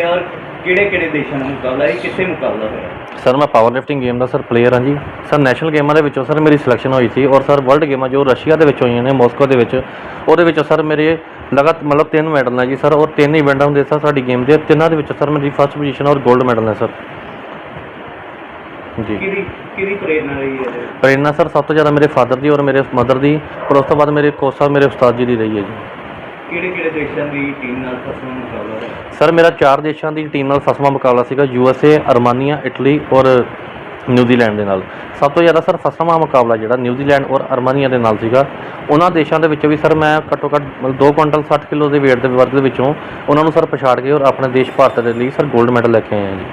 ਯਾਰ ਕਿਹੜੇ ਕਿਹੜੇ ਦੇਸ਼ਾਂ ਨਾਲ ਮੁਕਾਬਲਾ ਹੈ ਕਿੱਥੇ ਮੁਕਾਬਲਾ ਹੋਇਆ? ਸਰ ਮੈਂ ਪਾਵਰ ਲਿਫਟਿੰਗ ਗੇਮ ਦਾ ਸਰ ਪਲੇਅਰ ਹਾਂ ਜੀ। ਸਰ ਨੈਸ਼ਨਲ ਗੇਮਾਂ ਦੇ ਵਿੱਚੋਂ ਸਰ ਮੇਰੀ ਸਿਲੈਕਸ਼ਨ ਹੋਈ ਸੀ ਔਰ ਸਰ ਵਰਲਡ ਗੇਮਾਂ ਜੋ ਰਸ਼ੀਆ ਦੇ ਵਿੱਚ ਹੋਈਆਂ ਨੇ ਮਾਸਕੋ ਦੇ ਵਿੱਚ ਉਹਦੇ ਵਿੱਚ ਸਰ ਮੇਰੇ ਲਗਾਤ ਮਤਲਬ ਤਿੰਨ ਮੈਡਲ ਨੇ ਜੀ ਸਰ ਔਰ ਤਿੰਨ ਇਵੈਂਟ ਹੁੰਦੇ ਸਰ ਸਾਡੀ ਗੇਮ ਦੇ ਤਿੰਨਾਂ ਦੇ ਵਿੱਚ ਸਰ ਮੇਰੀ ਫਸਟ ਪੋਜੀਸ਼ਨ ਔਰ 골ਡ ਮੈਡਲ ਨੇ ਸਰ। ਜੀ। ਕਿਹਦੀ ਕਿਹਦੀ ਪ੍ਰੇਰਨਾ ਰਹੀ ਹੈ ਇਹਦੇ? ਪ੍ਰੇਰਨਾ ਸਰ ਸਭ ਤੋਂ ਜ਼ਿਆਦਾ ਮੇਰੇ ਫਾਦਰ ਦੀ ਔਰ ਮੇਰੇ ਮਦਰ ਦੀ ਔਰ ਉਸ ਤੋਂ ਬਾਅਦ ਮੇਰੇ ਕੋਚ ਸਾਹਿਬ ਮੇਰੇ ਉਸਤਾਦ ਜੀ ਦੀ ਰਹੀ ਹੈ ਜੀ। ਕਿਹੜੇ ਕਿਹੜੇ ਦੇਸ਼ਾਂ ਦੀ ਟੀਮ ਨਾਲ ਫਸਵਾਂ ਮੁਕਾਬਲਾ ਹੋਇਆ ਸਰ, ਮੇਰਾ ਚਾਰ ਦੇਸ਼ਾਂ ਦੀ ਟੀਮ ਨਾਲ ਫਸਵਾਂ ਮੁਕਾਬਲਾ ਸੀਗਾ U S A Armenia, Italy ਔਰ ਨਿਊਜ਼ੀਲੈਂਡ ਦੇ ਨਾਲ। ਸਭ ਤੋਂ ਜ਼ਿਆਦਾ ਸਰ ਫਸਵਾਂ ਮੁਕਾਬਲਾ ਜਿਹੜਾ ਨਿਊਜ਼ੀਲੈਂਡ ਔਰ ਅਰਮਾਨੀਆ ਦੇ ਨਾਲ ਸੀਗਾ। ਉਹਨਾਂ ਦੇਸ਼ਾਂ ਦੇ ਵਿੱਚੋਂ ਵੀ ਸਰ ਮੈਂ ਘੱਟੋ ਘੱਟ 2 ਕੁਇੰਟਲ 60 ਕਿਲੋ ਦੇ weight ਦੇ ਵਰਗ ਦੇ ਵਿੱਚੋਂ ਉਹਨਾਂ ਨੂੰ ਸਰ ਪਛਾੜ ਕੇ ਔਰ ਆਪਣੇ ਦੇਸ਼ ਭਾਰਤ ਦੇ ਲਈ ਸਰ 골ਡ ਮੈਡਲ ਲੈ ਕੇ ਆਇਆ ਜੀ।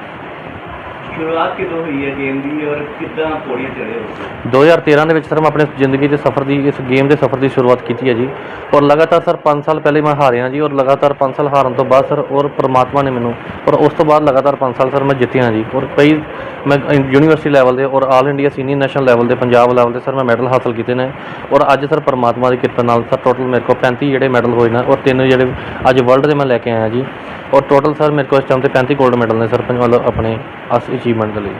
ਸ਼ੁਰੂਆਤ ਕਿਦੋਂ ਹੋਈ ਹੈ ਗੇਮ ਦੀ ਔਰ ਕਿੱਦਾਂ ਪੌੜੀਆਂ ਚੜ੍ਹੇ ਹੋ 2013 ਦੇ ਵਿੱਚ ਸਰ ਮੈਂ ਆਪਣੇ ਜ਼ਿੰਦਗੀ ਦੇ ਸਫ਼ਰ ਦੀ, ਇਸ ਗੇਮ ਦੇ ਸਫ਼ਰ ਦੀ ਸ਼ੁਰੂਆਤ ਕੀਤੀ ਹੈ ਜੀ। ਔਰ ਲਗਾਤਾਰ ਸਰ 5 ਸਾਲ ਪਹਿਲੇ ਮੈਂ ਹਾਰਿਆ ਜੀ ਔਰ ਲਗਾਤਾਰ 5 ਸਾਲ ਹਾਰਨ ਤੋਂ ਬਾਅਦ ਸਰ ਔਰ ਪ੍ਰਮਾਤਮਾ ਨੇ ਮੈਨੂੰ ਔਰ ਉਸ ਤੋਂ ਬਾਅਦ ਲਗਾਤਾਰ 5 ਸਾਲ ਸਰ ਮੈਂ ਜਿੱਤਿਆ ਜੀ। ਔਰ ਕਈ ਮੈਂ ਯੂਨੀਵਰਸਿਟੀ ਲੈਵਲ ਦੇ ਔਰ all India senior national level ਦੇ, ਪੰਜਾਬ ਲੈਵਲ ਦੇ ਸਰ ਮੈਂ ਮੈਡਲ ਹਾਸਲ ਕੀਤੇ ਨੇ। ਔਰ ਅੱਜ ਸਰ ਪਰਮਾਤਮਾ ਦੀ ਕਿਰਪਾ ਨਾਲ ਸਰ ਟੋਟਲ ਮੇਰੇ ਕੋਲ 35 ਜਿਹੜੇ ਮੈਡਲ ਹੋਏ ਨੇ ਔਰ ਤਿੰਨ ਜਿਹੜੇ ਅੱਜ ਵਰਲਡ ਦੇ ਮੈਂ ਲੈ ਕੇ ਆਇਆ ਜੀ। ਔਰ ਟੋਟਲ ਸਰ ਮੇਰੇ ਕੋਲ ਇਸ ਟਾਈਮ ਤੇ 35 골ਡ ਮੈਡਲ ਨੇ ਸਰ, ਪੰਜ- ਆਪਣੇ ਅਸ ਦੇ ਲਈ?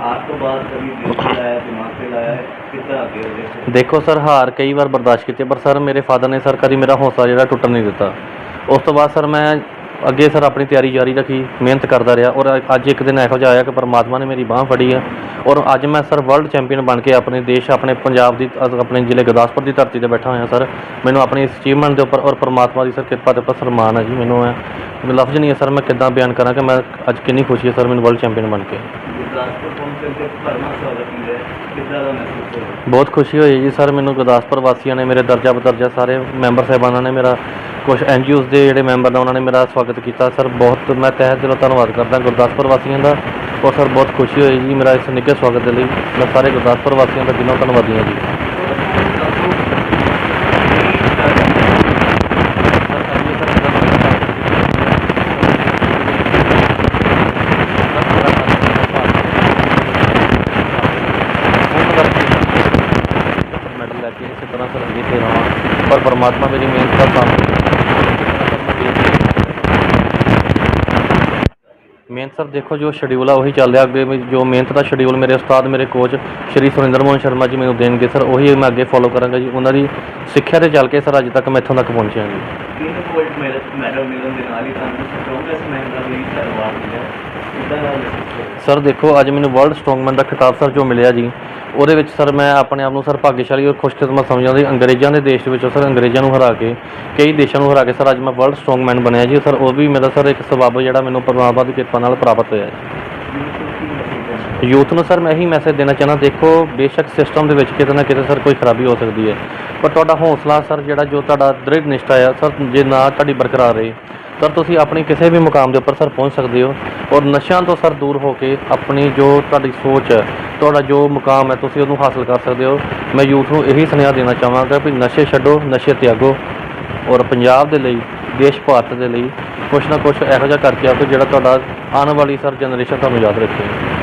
ਹਾਰ ਤੋਂ ਬਾਅਦ ਕभी ਦਿਲ ਤੇ ਲਾਇਆ ਦਿਮਾਗ ਤੇ ਲਾਇਆ ਕਿੱਦਾਂ ਅੱਗੇ ਹੋਵੇ ਦੇਖੋ ਸਰ ਹਾਰ ਕਈ ਵਾਰ ਬਰਦਾਸ਼ਤ ਕੀਤੀ ਪਰ ਸਰ ਮੇਰੇ ਫਾਦਰ ਨੇ ਸਰ ਕਦੀ ਮੇਰਾ ਹੌਸਲਾ ਜਿਹੜਾ ਟੁੱਟਣ ਨਹੀਂ ਦਿੱਤਾ। ਉਸ ਤੋਂ ਬਾਅਦ ਸਰ ਮੈਂ ਅੱਗੇ ਸਰ ਆਪਣੀ ਤਿਆਰੀ ਜਾਰੀ ਰੱਖੀ ਮਿਹਨਤ ਕਰਦਾ ਰਿਹਾ ਔਰ ਅੱਜ ਇੱਕ ਦਿਨ ਇਹੋ ਜਿਹਾ ਆਇਆ ਕਿ ਪਰਮਾਤਮਾ ਨੇ ਮੇਰੀ ਬਾਹ ਫੜੀ ਹੈ ਔਰ ਅੱਜ ਮੈਂ ਸਰ ਵਰਲਡ ਚੈਂਪੀਅਨ ਬਣ ਕੇ ਆਪਣੇ ਦੇਸ਼ ਆਪਣੇ ਪੰਜਾਬ ਦੀ ਅ- ਆਪਣੇ ਜ਼ਿਲ੍ਹੇ ਗੁਰਦਾਸਪੁਰ ਦੀ ਧਰਤੀ ਤੇ ਬੈਠਾ ਹੋਇਆ ਸਰ। ਮੈਨੂੰ ਆਪਣੀ ਇਸ ਅਚੀਵਮੈਂਟ ਦੇ ਉੱਪਰ ਔਰ ਪਰਮਾਤਮਾ ਦੀ ਸਰ ਕਿਰਪਾ ਦੇ ਉੱਪਰ ਸਨਮਾਨ ਹੈ ਜੀ ਮੈਨੂੰ ਹੈ। ਮੈਨੂੰ ਲਫ਼ਜ਼ ਨਹੀਂ ਹੈ ਸਰ, ਮੈਂ ਕਿੱਦਾਂ ਬਿਆਨ ਕਰਾਂ ਕਿ ਮੈਂ ਅੱਜ ਕਿੰਨੀ ਖੁਸ਼ੀ ਹੈ ਸਰ, ਮੈਨੂੰ ਵਰਲਡ ਚੈਂਪੀਅਨ ਬਣ ਕੇ। ਗੁਰਦਾਸਪੁਰ ਪਹੁੰਚਣ ਤੇ ਭਰਮਾ ਸਵਾਗਤ ਮਿਲਿਆ ਕਿੱਦਾਂ ਦਾ ਮਹਿਸੂਸ ਹੋਇਆ ਬਹੁਤ ਖੁਸ਼ੀ ਹੋਈ ਜੀ ਸਰ, ਮੈਨੂੰ ਗੁਰਦਾਸਪੁਰ ਵਾਸੀਆਂ ਨੇ ਮੇਰੇ ਦਰਜਾ ਬਦਰਜਾ ਸਾਰੇ ਮੈਂਬਰ ਸਾਹਿਬਾਨਾਂ ਨੇ ਮੇਰਾ ਕੁਝ ਐਨਜੀਓਜ਼ ਦੇ ਜਿਹੜੇ ਮੈਂਬਰ ਨੇ, ਉਹਨਾਂ ਨੇ ਮੇਰਾ ਸਵਾਗਤ ਕੀਤਾ। ਸਰ, ਬਹੁਤ ਮੈਂ ਤਹਿ ਦਿਲੋਂ ਧੰਨਵਾਦ ਕਰਦਾ ਗੁਰਦਾਸਪੁਰ ਵਾਸੀਆਂ ਦਾ ਔਰ ਸਰ, ਬਹੁਤ ਖੁਸ਼ੀ ਹੋਈ ਜੀ ਮੇਰਾ ਇਸ ਨਿੱਘੇ ਸਵਾਗਤ ਦੇ ਲਈ। ਮੈਂ ਸਾਰੇ ਗੁਰਦਾਸਪੁਰ ਵਾਸੀਆਂ ਦਾ ਦਿਲੋਂ ਧੰਨਵਾਦੀ ਹਾਂ ਜੀ ਮੈਡਲ ਲੈ ਕੇ ਇਸੇ ਤਰ੍ਹਾਂ ਸਰ ਅੱਗੇ ਤੇ ਰਹਾਂ ਪਰ ਪਰਮਾਤਮਾ ਮੇਰੀ ਮਿਹਨਤ ਦਾ ਸਾਥ ਮਿਹਨਤ ਸਰ, ਦੇਖੋ ਜੋ ਸ਼ਡਿਊਲ ਆ, ਉਹੀ ਚੱਲ ਰਿਹਾ। ਅੱਗੇ ਜੋ ਮਿਹਨਤ ਦਾ ਸ਼ਡਿਊਲ ਮੇਰੇ ਉਸਤਾਦ, ਮੇਰੇ ਕੋਚ ਸ਼੍ਰੀ ਸੁਰਿੰਦਰ ਮੋਹਨ ਸ਼ਰਮਾ ਜੀ ਮੈਨੂੰ ਦੇਣਗੇ ਸਰ, ਉਹੀ ਮੈਂ ਅੱਗੇ ਫੋਲੋ ਕਰਾਂਗਾ ਜੀ। ਉਹਨਾਂ ਦੀ ਸਿੱਖਿਆ ਤੇ ਚੱਲ ਕੇ ਸਰ, ਅੱਜ ਤੱਕ ਮੈਂ ਇੱਥੋਂ ਤੱਕ ਪਹੁੰਚਿਆ ਜੀ। ਤਿੰਨ ਗੋਲਡ ਮੈਡਲ ਮਿਲਣ ਦੇ ਨਾਲ ਹੀ ਤੁਹਾਨੂੰ ਸਟ੍ਰੋਂਗੈਸਟ ਮੈਨ ਦਾ ਵੀ ਅਵਾਰਡ ਮਿਲਿਆ ਸਰ ਦੇਖੋ, ਅੱਜ ਮੈਨੂੰ ਵਰਲਡ ਸਟਰੋਂਗਮੈਨ ਦਾ ਖਿਤਾਬ ਸਰ ਜੋ ਮਿਲਿਆ ਜੀ, ਉਹਦੇ ਵਿੱਚ ਸਰ ਮੈਂ ਆਪਣੇ ਆਪ ਨੂੰ ਸਰ ਭਾਗਸ਼ਾਲੀ ਔਰ ਖੁਸ਼ਕਿਸਮਤ ਸਮਝਦਾ ਜੀ ਅੰਗਰੇਜ਼ਾਂ ਦੇ ਦੇਸ਼ ਦੇ ਵਿੱਚੋਂ ਸਰ ਅੰਗਰੇਜ਼ਾਂ ਨੂੰ ਹਰਾ ਕੇ, ਕਈ ਦੇਸ਼ਾਂ ਨੂੰ ਹਰਾ ਕੇ ਸਰ ਅੱਜ ਮੈਂ ਵਰਲਡ ਸਟਰੋਂਗਮੈਨ ਬਣਿਆ ਜੀ। ਸਰ ਉਹ ਵੀ ਮੇਰਾ ਸਰ ਇੱਕ ਸਬੱਬ ਜਿਹੜਾ ਮੈਨੂੰ ਪਰਮਾਤਮਾ ਦੀ ਕਿਰਪਾ ਨਾਲ ਪ੍ਰਾਪਤ ਹੋਇਆ ਜੀ। ਯੂਥ ਨੂੰ ਸਰ ਮੈਂ ਇਹੀ ਮੈਸੇਜ ਦੇਣਾ ਚਾਹੁੰਦਾ, ਦੇਖੋ, ਬੇਸ਼ੱਕ ਸਿਸਟਮ ਦੇ ਵਿੱਚ ਕਿਤੇ ਨਾ ਕਿਤੇ ਸਰ ਕੋਈ ਖਰਾਬੀ ਹੋ ਸਕਦੀ ਹੈ। ਪਰ ਤੁਹਾਡਾ ਹੌਸਲਾ ਸਰ ਜਿਹੜਾ ਜੋ ਤੁਹਾਡਾ ਦ੍ਰਿੜ ਨਿਸ਼ਠਾ ਆ ਸਰ ਜੇ ਨਾ ਤੁਹਾਡੀ ਬਰਕਰਾਰ ਰਹੇ ਸਰ, ਤੁਸੀਂ ਆਪਣੀ ਕਿਸੇ ਵੀ ਮੁਕਾਮ ਦੇ ਉੱਪਰ ਸਰ ਪਹੁੰਚ ਸਕਦੇ ਹੋ ਔਰ ਨਸ਼ਿਆਂ ਤੋਂ ਸਰ ਦੂਰ ਹੋ ਕੇ ਆਪਣੀ ਜੋ ਤੁਹਾਡੀ ਸੋਚ ਹੈ, ਤੁਹਾਡਾ ਜੋ ਮੁਕਾਮ ਹੈ, ਤੁਸੀਂ ਉਹਨੂੰ ਹਾਸਲ ਕਰ ਸਕਦੇ ਹੋ। ਮੈਂ ਯੂਥ ਨੂੰ ਇਹੀ ਸੁਨੇਹਾ ਦੇਣਾ ਚਾਹਾਂਗਾ ਵੀ ਨਸ਼ੇ ਛੱਡੋ, ਨਸ਼ੇ ਤਿਆਗੋ ਔਰ ਪੰਜਾਬ ਦੇ ਲਈ, ਦੇਸ਼ ਭਾਰਤ ਦੇ ਲਈ ਕੁਛ ਨਾ ਕੁਛ ਇਹੋ ਜਿਹਾ ਕਰਕੇ ਆਓ ਕਿ ਜਿਹੜਾ ਤੁਹਾਡਾ ਆਉਣ ਵਾਲੀ ਸਰ ਜਨਰੇਸ਼ਨ ਤੁਹਾਨੂੰ ਯਾਦ ਰੱਖੇ।